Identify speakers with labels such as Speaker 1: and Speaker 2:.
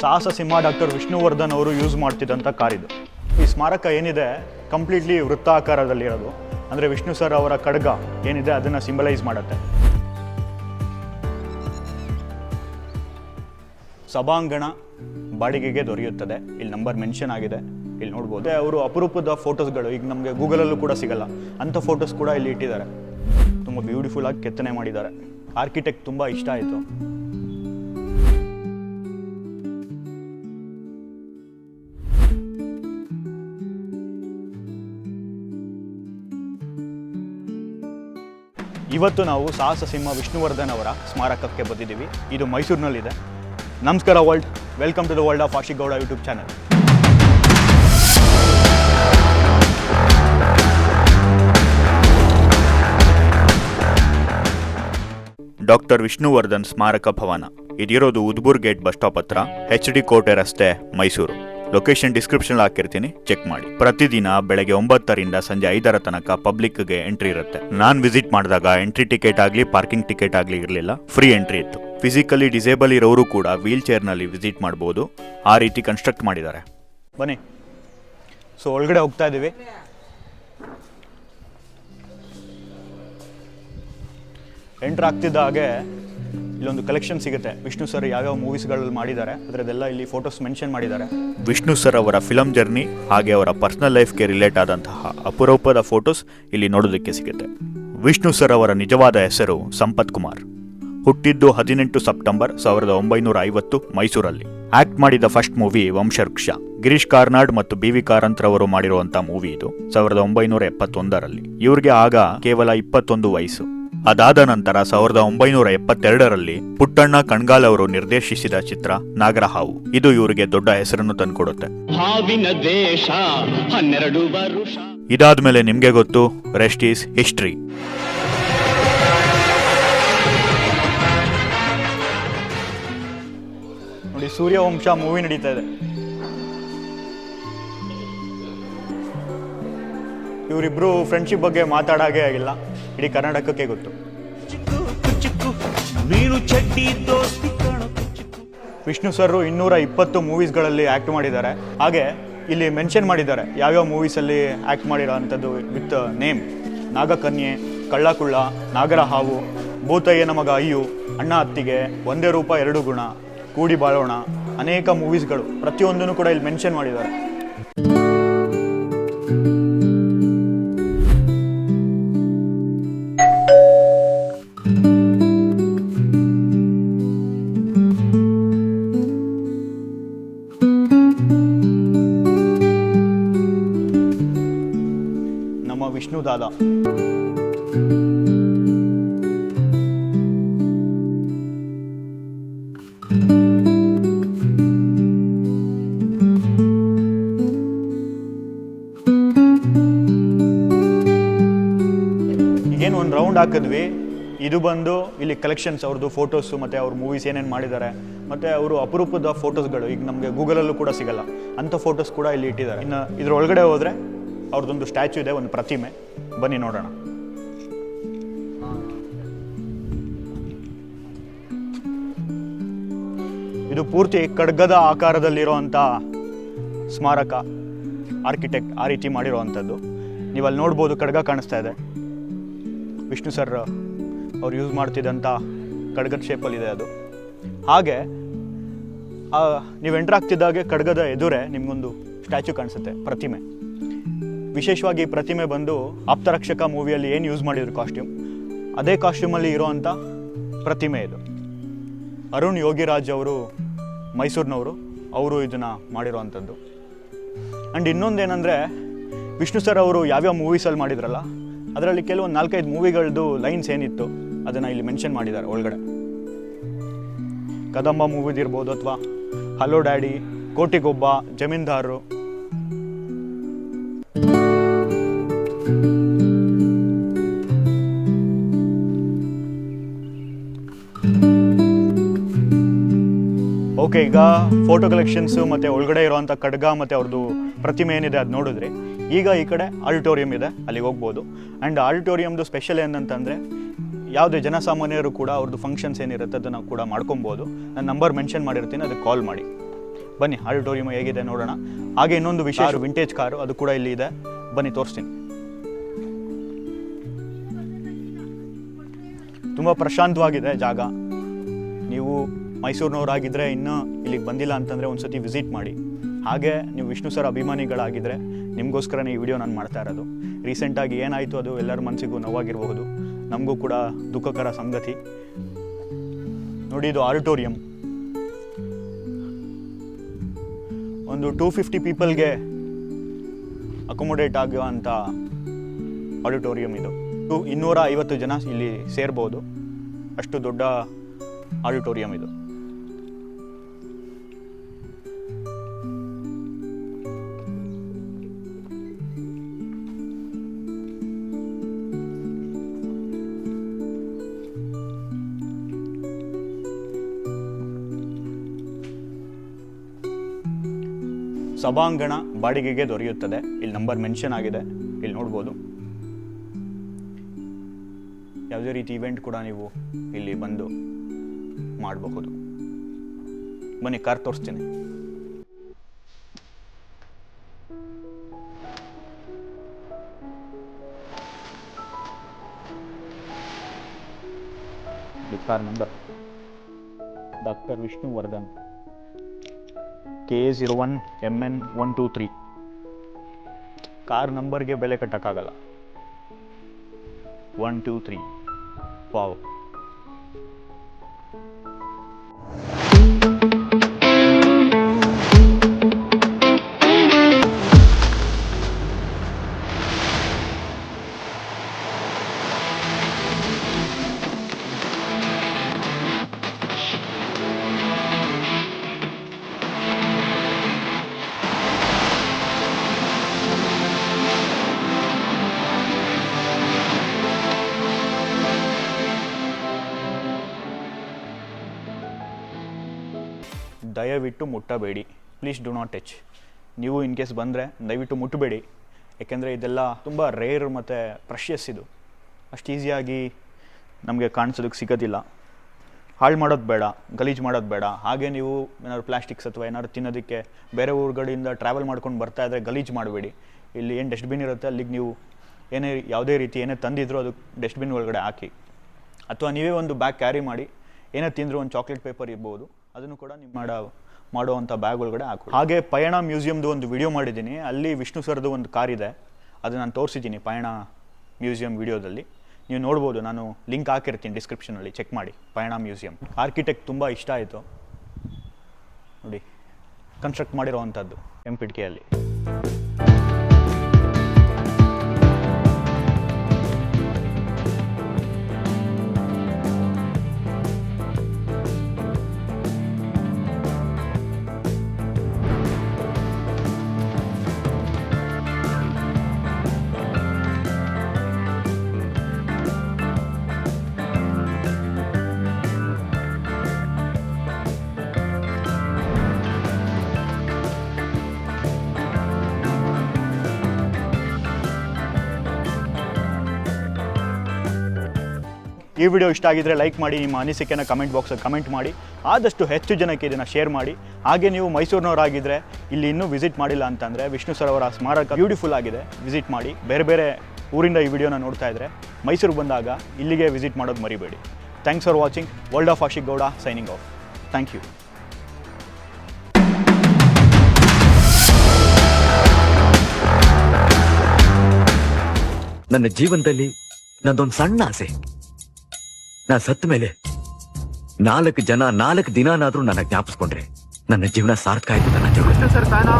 Speaker 1: ಸಾಹಸ ಸಿಂಹ ಡಾಕ್ಟರ್ ವಿಷ್ಣುವರ್ಧನ್ ಅವರು use ಮಾಡ್ತಿದ್ದಂಥ car ಇದು. ಈ ಸ್ಮಾರಕ ಏನಿದೆ, ಕಂಪ್ಲೀಟ್ಲಿ ವೃತ್ತಾಕಾರದಲ್ಲಿರೋದು. ಅಂದರೆ ವಿಷ್ಣು ಸರ್ ಅವರ ಖಡ್ಗ ಏನಿದೆ, ಅದನ್ನು ಸಿಂಬಲೈಸ್ ಮಾಡುತ್ತೆ. ಸಭಾಂಗಣ ಬಾಡಿಗೆಗೆ ದೊರೆಯುತ್ತದೆ. ಇಲ್ಲಿ ನಂಬರ್ ಮೆನ್ಷನ್ ಆಗಿದೆ. ಇಲ್ಲಿ ನೋಡ್ಬೋದು. ಅವರು ಅಪರೂಪದ ಫೋಟೋಸ್ಗಳು. ಈಗ ನಮಗೆ ಗೂಗಲಲ್ಲೂ ಕೂಡ ಸಿಗಲ್ಲ. ಅಂಥ ಫೋಟೋಸ್ ಕೂಡ ಇಲ್ಲಿ ಇಟ್ಟಿದ್ದಾರೆ. ತುಂಬ ಬ್ಯೂಟಿಫುಲ್ ಆಗಿ ಕೆತ್ತನೆ ಮಾಡಿದ್ದಾರೆ. ಆರ್ಕಿಟೆಕ್ಟ್ ತುಂಬ ಇಷ್ಟ ಆಯಿತು. ಇವತ್ತು ನಾವು ಸಾಹಸ ಸಿಂಹ ವಿಷ್ಣುವರ್ಧನ್ ಅವರ ಸ್ಮಾರಕಕ್ಕೆ ಬಂದಿದ್ದೀವಿ. ಇದು ಮೈಸೂರಿನಲ್ಲಿದೆ. ನಮಸ್ಕಾರ world. Welcome to the world of Ashigowda YouTube channel. Doctor Vishnuvardhan ಸ್ಮಾರಕ ಭವನ. ಇದಿರೋದು ಉದ್ಬೂರ್ ಗೇಟ್ ಬಸ್ ಸ್ಟಾಪ್ ಹತ್ರ ಎಚ್ ಡಿ ಕೋಟೆ ರಸ್ತೆ, ಮೈಸೂರು. ಲೊಕೇಶನ್ ಡಿಸ್ಕ್ರಿಪ್ಷನ್ ಹಾಕಿರ್ತೀನಿ. ಚೆಕ್ ಮಾಡಿ. ಪ್ರತಿದಿನ ಬೆಳಗ್ಗೆ ಒಂಬತ್ತರಿಂದ ಸಂಜೆ ಐದರ ತನಕ ಪಬ್ಲಿಕ್ಗೆ ಎಂಟ್ರಿ ಇರುತ್ತೆ. ನಾನ್ ವಿಸಿಟ್ ಮಾಡಿದಾಗ ಎಂಟ್ರಿ ಟಿಕೆಟ್ ಆಗಲಿ ಪಾರ್ಕಿಂಗ್ ಟಿಕೆಟ್ ಆಗಲಿ ಇರಲಿಲ್ಲ. ಫ್ರೀ ಎಂಟ್ರಿ ಇತ್ತು. ಫಿಸಿಕಲಿ ಡಿಸೇಬಲ್ ಇರೋರು ಕೂಡ ವೀಲ್ ಚೇರ್ನಲ್ಲಿ ವಿಸಿಟ್ ಮಾಡ್ಬೋದು. ಆ ರೀತಿ ಕನ್ಸ್ಟ್ರಕ್ಟ್ ಮಾಡಿದ್ದಾರೆ. ಬನ್ನಿ. ಸೊ ಒಳಗಡೆ ಹೋಗ್ತಾ ಇದ್ದೀವಿ. ಎಂಟ್ರ್ ಆಗ್ತಿದ್ದ ಹಾಗೆ ಇಲ್ಲೊಂದು ಕಲೆಕ್ಷನ್ ಸಿಗುತ್ತೆ. ವಿಷ್ಣು ಸರ್ ಯಾವ್ಯಾವ ಮೂವೀಸ್ಗಳಲ್ಲಿ ಮಾಡಿದ್ದಾರೆ ಅದರದೆಲ್ಲ ಇಲ್ಲಿ ಫೋಟೋಸ್ ಮೆನ್ಷನ್ ಮಾಡಿದ್ದಾರೆ. ವಿಷ್ಣು ಸರ್ ಅವರ ಫಿಲಮ್ ಜರ್ನಿ ಹಾಗೆ ಅವರ ಪರ್ಸನಲ್ ಲೈಫ್ಗೆ ರಿಲೇಟ್ ಆದಂತಹ ಅಪರೂಪದ ಫೋಟೋಸ್ ಇಲ್ಲಿ ನೋಡೋದಕ್ಕೆ ಸಿಗುತ್ತೆ. ವಿಷ್ಣು ಸರ್ ಅವರ ನಿಜವಾದ ಹೆಸರು ಸಂಪತ್ ಕುಮಾರ್. ಹುಟ್ಟಿದ್ದು ಹದಿನೆಂಟು ಸೆಪ್ಟೆಂಬರ್ ಸಾವಿರದ ಒಂಬೈನೂರ ಐವತ್ತು ಮೈಸೂರಲ್ಲಿ. ಆಕ್ಟ್ ಮಾಡಿದ ಫಸ್ಟ್ ಮೂವಿ ವಂಶವೃಕ್ಷ. ಗಿರೀಶ್ ಕಾರ್ನಾಡ್ ಮತ್ತು ಬಿ ವಿ ಕಾರಂತ್ರವರು ಮಾಡಿರುವಂತಹ ಮೂವಿ ಇದು, ಸಾವಿರದ ಒಂಬೈನೂರ ಎಪ್ಪತ್ತೊಂದರಲ್ಲಿ. ಇವರಿಗೆ ಆಗ ಕೇವಲ ಇಪ್ಪತ್ತೊಂದು ವಯಸ್ಸು. ಅದಾದ ನಂತರ ಸಾವಿರದ ಒಂಬೈನೂರ ಎಪ್ಪತ್ತೆರಡರಲ್ಲಿ ಪುಟ್ಟಣ್ಣ ಕಣ್ಗಾಲ್ ಅವರು ನಿರ್ದೇಶಿಸಿದ ಚಿತ್ರ ನಾಗರಹಾವು. ಇದು ಇವರಿಗೆ ದೊಡ್ಡ ಹೆಸರನ್ನು ತಂದುಕೊಡುತ್ತೆ.
Speaker 2: ಹಾವಿನ ದೇಶ ಹನ್ನೆರಡು ವರುಷ.
Speaker 1: ಇದಾದ್ಮೇಲೆ ನಿಮ್ಗೆ ಗೊತ್ತು ರೆಸ್ಟ್ ಈಸ್ ಹಿಸ್ಟ್ರಿ. ನೋಡಿ ಸೂರ್ಯವಂಶ ಮೂವಿ ನಡೀತಾ ಇದೆ. ಇವರಿಬ್ರು ಫ್ರೆಂಡ್ಶಿಪ್ ಬಗ್ಗೆ ಮಾತಾಡೋಕೆ ಆಗಿಲ್ಲ. ಇಡೀ ಕರ್ನಾಟಕಕ್ಕೆ ಗೊತ್ತು. ವಿಷ್ಣು ಸರ್ ಇನ್ನೂರ ಇಪ್ಪತ್ತು ಮೂವೀಸ್ಗಳಲ್ಲಿ ಆ್ಯಕ್ಟ್ ಮಾಡಿದ್ದಾರೆ. ಹಾಗೆ ಇಲ್ಲಿ ಮೆನ್ಷನ್ ಮಾಡಿದ್ದಾರೆ ಯಾವ್ಯಾವ ಮೂವೀಸಲ್ಲಿ ಆ್ಯಕ್ಟ್ ಮಾಡಿರೋ ಅಂಥದ್ದು ವಿತ್ ನೇಮ್. ನಾಗಕನ್ಯೆ ಕಳ್ಳಕುಳ್ಳ ನಾಗರ ಹಾವು ಭೂತಯ್ಯನ ಮಗ ಅಯ್ಯು ಅಣ್ಣ ಅತ್ತಿಗೆ ಒಂದೇ ರೂಪ ಎರಡು ಗುಣ ಕೂಡಿ ಬಾಳೋಣ ಅನೇಕ ಮೂವೀಸ್ಗಳು ಪ್ರತಿಯೊಂದನ್ನು ಕೂಡ ಇಲ್ಲಿ ಮೆನ್ಷನ್ ಮಾಡಿದ್ದಾರೆ. ನಮ್ಮ ಏನು ಒಂದು ರೌಂಡ್ ಹಾಕಿದ್ವಿ. ಇದು ಬಂದು ಇಲ್ಲಿ ಕಲೆಕ್ಷನ್ಸ್ ಅವ್ರದ್ದು ಫೋಟೋಸು ಮತ್ತು ಅವ್ರ ಮೂವೀಸ್ ಏನೇನು ಮಾಡಿದ್ದಾರೆ ಮತ್ತು ಅವರು ಅಪರೂಪದ ಫೋಟೋಸ್ಗಳು ಈಗ ನಮಗೆ ಗೂಗಲಲ್ಲೂ ಕೂಡ ಸಿಗಲ್ಲ. ಅಂಥ ಫೋಟೋಸ್ ಕೂಡ ಇಲ್ಲಿ ಇಟ್ಟಿದ್ದಾರೆ. ಇನ್ನು ಇದ್ರ ಒಳಗಡೆ ಹೋದರೆ ಅವ್ರದ್ದೊಂದು ಸ್ಟ್ಯಾಚ್ಯೂ ಇದೆ, ಒಂದು ಪ್ರತಿಮೆ. ಬನ್ನಿ ನೋಡೋಣ. ಇದು ಪೂರ್ತಿ ಖಡ್ಗದ ಆಕಾರದಲ್ಲಿರುವಂಥ ಸ್ಮಾರಕ ಆರ್ಕಿಟೆಕ್ಟ್ ಆ ರೀತಿ ಮಾಡಿರುವಂಥದ್ದು. ನೀವು ಅಲ್ಲಿ ನೋಡ್ಬೋದು ಖಡ್ಗ ಕಾಣಿಸ್ತಾ ಇದೆ. ವಿಷ್ಣು ಸರ್ ಅವ್ರು ಯೂಸ್ ಮಾಡ್ತಿದ್ದಂಥ ಖಡ್ಗದ ಶೇಪಲ್ಲಿದೆ ಅದು. ಹಾಗೆ ನೀವು ಎಂಟ್ರ್ ಆಗ್ತಿದ್ದಾಗೆ ಖಡ್ಗದ ಎದುರೇ ನಿಮಗೊಂದು ಸ್ಟ್ಯಾಚು ಕಾಣಿಸುತ್ತೆ, ಪ್ರತಿಮೆ. ವಿಶೇಷವಾಗಿ ಪ್ರತಿಮೆ ಬಂದು ಆಪ್ತರಕ್ಷಕ ಮೂವಿಯಲ್ಲಿ ಏನು ಯೂಸ್ ಮಾಡಿದ್ರು ಕಾಸ್ಟ್ಯೂಮ್ ಅದೇ ಕಾಸ್ಟ್ಯೂಮಲ್ಲಿ ಇರೋವಂಥ ಪ್ರತಿಮೆ ಇದು. ಅರುಣ್ ಯೋಗಿರಾಜ್ ಅವರು, ಮೈಸೂರಿನವರು, ಅವರು ಇದನ್ನು ಮಾಡಿರೋವಂಥದ್ದು ಆ್ಯಂಡ್ ಇನ್ನೊಂದೇನೆಂದರೆ, ವಿಷ್ಣು ಸರ್ ಅವರು ಯಾವ್ಯಾವ ಮೂವೀಸಲ್ಲಿ ಮಾಡಿದ್ರಲ್ಲ, ಅದರಲ್ಲಿ ಕೆಲವೊಂದು ನಾಲ್ಕೈದು ಮೂವಿಗಳದ್ದು ಲೈನ್ಸ್ ಏನಿತ್ತು, ಅದನ್ನು ಇಲ್ಲಿ ಮೆನ್ಷನ್ ಮಾಡಿದ್ದಾರೆ ಒಳಗಡೆ. ಕದಂಬ ಮೂವಿದಿರ್ಬೋದು ಅಥವಾ ಹಲೋ ಡ್ಯಾಡಿ ಕೋಟಿಗೊಬ್ಬ, ಜಮೀನ್ದಾರರು ಓಕೆ ಈಗ ಫೋಟೋ ಕಲೆಕ್ಷನ್ಸು ಮತ್ತು ಒಳಗಡೆ ಇರುವಂಥ ಖಡ್ಗ ಮತ್ತು ಅವ್ರದ್ದು ಪ್ರತಿಮೆ ಏನಿದೆ ಅದು ನೋಡಿದ್ರಿ. ಈಗ ಈ ಕಡೆ ಆಡಿಟೋರಿಯಂ ಇದೆ ಅಲ್ಲಿಗೆ ಹೋಗ್ಬೋದು. ಆ್ಯಂಡ್ ಆಡಿಟೋರಿಯಮ್ದು ಸ್ಪೆಷಲ್ ಏನಂತಂದರೆ ಯಾವುದೇ ಜನಸಾಮಾನ್ಯರು ಕೂಡ ಅವ್ರದ್ದು ಫಂಕ್ಷನ್ಸ್ ಏನಿರುತ್ತೆ ಅದನ್ನು ಕೂಡ ಮಾಡ್ಕೊಬೋದು. ನಾನು ನಂಬರ್ ಮೆನ್ಷನ್ ಮಾಡಿರ್ತೀನಿ ಅದಕ್ಕೆ ಕಾಲ್ ಮಾಡಿ. ಬನ್ನಿ ಆಡಿಟೋರಿಯಂ ಹೇಗಿದೆ ನೋಡೋಣ. ಹಾಗೆ ಇನ್ನೊಂದು ವಿಶೇಷ ವಿಂಟೇಜ್ ಕಾರು ಅದು ಕೂಡ ಇಲ್ಲಿ ಇದೆ. ಬನ್ನಿ ತೋರಿಸ್ತೀನಿ. ತುಂಬ ಪ್ರಶಾಂತವಾಗಿದೆ ಜಾಗ. ನೀವು ಮೈಸೂರಿನವರಾಗಿದ್ದರೆ ಇನ್ನೂ ಇಲ್ಲಿಗೆ ಬಂದಿಲ್ಲ ಅಂತಂದರೆ ಒಂದು ಸತಿ ವಿಸಿಟ್ ಮಾಡಿ. ಹಾಗೆ ನೀವು ವಿಷ್ಣು ಸರ್ ಅಭಿಮಾನಿಗಳಾಗಿದ್ದರೆ ನಿಮಗೋಸ್ಕರನೇ ಈ ವಿಡಿಯೋ ನಾನು ಮಾಡ್ತಾ ಇರೋದು. ರೀಸೆಂಟಾಗಿ ಏನಾಯಿತು ಅದು ಎಲ್ಲರ ಮನಸ್ಸಿಗೂ ನೋವಾಗಿರಬಹುದು. ನಮಗೂ ಕೂಡ ದುಃಖಕರ ಸಂಗತಿ. ನೋಡಿ ಇದು ಆಡಿಟೋರಿಯಂ. ಒಂದು ಟೂ ಫಿಫ್ಟಿ ಪೀಪಲ್ಗೆ ಅಕೊಮೊಡೇಟ್ ಆಗುವಂಥ ಆಡಿಟೋರಿಯಂ ಇದು. ಇನ್ನೂರ ಐವತ್ತು ಜನ ಇಲ್ಲಿ ಸೇರ್ಬೋದು. ಅಷ್ಟು ದೊಡ್ಡ ಆಡಿಟೋರಿಯಂ ಇದು. ಸಭಾಂಗಣ ಬಾಡಿಗೆಗೆ ದೊರೆಯುತ್ತದೆ. ಇಲ್ಲಿ ನಂಬರ್ ಮೆನ್ಷನ್ ಆಗಿದೆ. ಇಲ್ಲಿ ನೋಡ್ಬೋದು. ಯಾವುದೇ ರೀತಿ ಇವೆಂಟ್ ಕೂಡ ನೀವು ಇಲ್ಲಿ ಬಂದು ಮಾಡಬಹುದು. ಬನ್ನಿ, ಕಾರ್ ತೋರಿಸ್ತೀನಿ. Car number doctor Vishnuvardhan. K one M N one two three car ನಂಬರ್ಗೆ ಬೆಲೆ ಕಟ್ಟೋಕ್ಕಾಗಲ್ಲ. ಒನ್ ಟೂ ತ್ರೀ ವಾವ್ ದಯವಿಟ್ಟು ಮುಟ್ಟಬೇಡಿ. ಪ್ಲೀಸ್ ಡು ನಾಟ್ ಟಚ್ ನೀವು ಇನ್ ಕೇಸ್ ಬಂದರೆ ದಯವಿಟ್ಟು ಮುಟ್ಟಬೇಡಿ ಯಾಕೆಂದರೆ ಇದೆಲ್ಲ ತುಂಬ ರೇರ್ ಮತ್ತು ಪ್ರಶಿಯಸ್ ಇದು. ಅಷ್ಟು ಈಸಿಯಾಗಿ ನಮಗೆ ಕಾಣಿಸೋದಕ್ಕೆ ಸಿಗೋದಿಲ್ಲ. ಹಾಳು ಮಾಡೋದು ಬೇಡ, ಗಲೀಜು ಮಾಡೋದು ಬೇಡ. ಹಾಗೆ ನೀವು ಏನಾದ್ರು ಪ್ಲಾಸ್ಟಿಕ್ಸ್ ಅಥವಾ ಏನಾದ್ರು ತಿನ್ನೋದಕ್ಕೆ ಬೇರೆ ಊರುಗಳಿಂದ ಟ್ರಾವೆಲ್ ಮಾಡ್ಕೊಂಡು ಬರ್ತಾ ಇದ್ದರೆ ಗಲೀಜು ಮಾಡಬೇಡಿ. ಇಲ್ಲಿ ಏನು ಡಸ್ಟ್ಬಿನ್ ಇರುತ್ತೆ, ಅಲ್ಲಿಗೆ ನೀವು ಏನೇ, ಯಾವುದೇ ರೀತಿ ಏನೇ ತಂದಿದ್ರು ಅದು ಡಸ್ಟ್ಬಿನ್ ಒಳಗಡೆ ಹಾಕಿ. ಅಥವಾ ನೀವೇ ಒಂದು ಬ್ಯಾಗ್ ಕ್ಯಾರಿ ಮಾಡಿ ಏನೇ ತಿಂದರೂ ಒಂದು ಚಾಕ್ಲೇಟ್ ಪೇಪರ್ ಇರ್ಬೋದು, ಅದನ್ನು ಕೂಡ ನೀವು ಮಾಡೋ ಮಾಡುವಂಥ ಬ್ಯಾಗ್ ಒಳಗಡೆ ಹಾಕು ಹಾಗೆ ಪಯಣ ಮ್ಯೂಸಿಯಮ್ದು ಒಂದು ವಿಡಿಯೋ ಮಾಡಿದ್ದೀನಿ. ಅಲ್ಲಿ ವಿಷ್ಣು ಸರ್ದು ಒಂದು ಕಾರ್ ಇದೆ. ಅದು ನಾನು ತೋರಿಸಿದ್ದೀನಿ ಪಯಣ ಮ್ಯೂಸಿಯಂ ವಿಡಿಯೋದಲ್ಲಿ ನೀವು ನೋಡ್ಬೋದು, ನಾನು ಲಿಂಕ್ ಹಾಕಿರ್ತೀನಿ ಡಿಸ್ಕ್ರಿಪ್ಷನಲ್ಲಿ ಚೆಕ್ ಮಾಡಿ, ಪಯಣ ಮ್ಯೂಸಿಯಂ ಆರ್ಕಿಟೆಕ್ಟ್ ತುಂಬ ಇಷ್ಟ ಆಯಿತು. ನೋಡಿ ಕನ್ಸ್ಟ್ರಕ್ಟ್ ಮಾಡಿರೋವಂಥದ್ದು ಎಂ ಎಂಪಿಟ್ಕೆಯಲ್ಲಿ ಈ ವಿಡಿಯೋ ಇಷ್ಟ ಆಗಿದ್ರೆ ಲೈಕ್ ಮಾಡಿ, ನಿಮ್ಮ ಅನಿಸಿಕೆನ ಕಮೆಂಟ್ ಬಾಕ್ಸಲ್ಲಿ ಕಮೆಂಟ್ ಮಾಡಿ. ಆದಷ್ಟು ಹೆಚ್ಚು ಜನಕ್ಕೆ ಇದನ್ನು ಶೇರ್ ಮಾಡಿ. ಹಾಗೆ ನೀವು ಮೈಸೂರಿನವರಾಗಿದ್ದರೆ ಇಲ್ಲಿ ಇನ್ನೂ ವಿಸಿಟ್ ಮಾಡಿಲ್ಲ ಅಂತಂದರೆ ವಿಷ್ಣು ಸರ್ ಅವರ ಸ್ಮಾರಕ ಬ್ಯೂಟಿಫುಲ್ ಆಗಿದೆ. ವಿಸಿಟ್ ಮಾಡಿ. ಬೇರೆ ಬೇರೆ ಊರಿಂದ ಈ ವಿಡಿಯೋನ ನೋಡ್ತಾ ಇದ್ದರೆ ಮೈಸೂರು ಬಂದಾಗ ಇಲ್ಲಿಗೆ ವಿಸಿಟ್ ಮಾಡೋದು ಮರಿಬೇಡಿ. Thanks for watching world of Ashik Gowda signing off thank you
Speaker 3: ನನ್ನ ಜೀವನದಲ್ಲಿ ನಂದೊಂದು ಸಣ್ಣ ಆಸೆ. ನಾ ಸತ್ತ ಮೇಲೆ ನಾಲ್ಕು ಜನ, ನಾಲ್ಕು ದಿನಾನಾದ್ರೂ ನನ್ನ ಜ್ಞಾಪಿಸ್ಕೊಂಡ್ರೆ ನನ್ನ ಜೀವನ ಸಾರ್ಥಕ ಆಯ್ತು ನನ್ನ ಜೀವನ
Speaker 4: ಸರ್ ಫ್ಯಾನ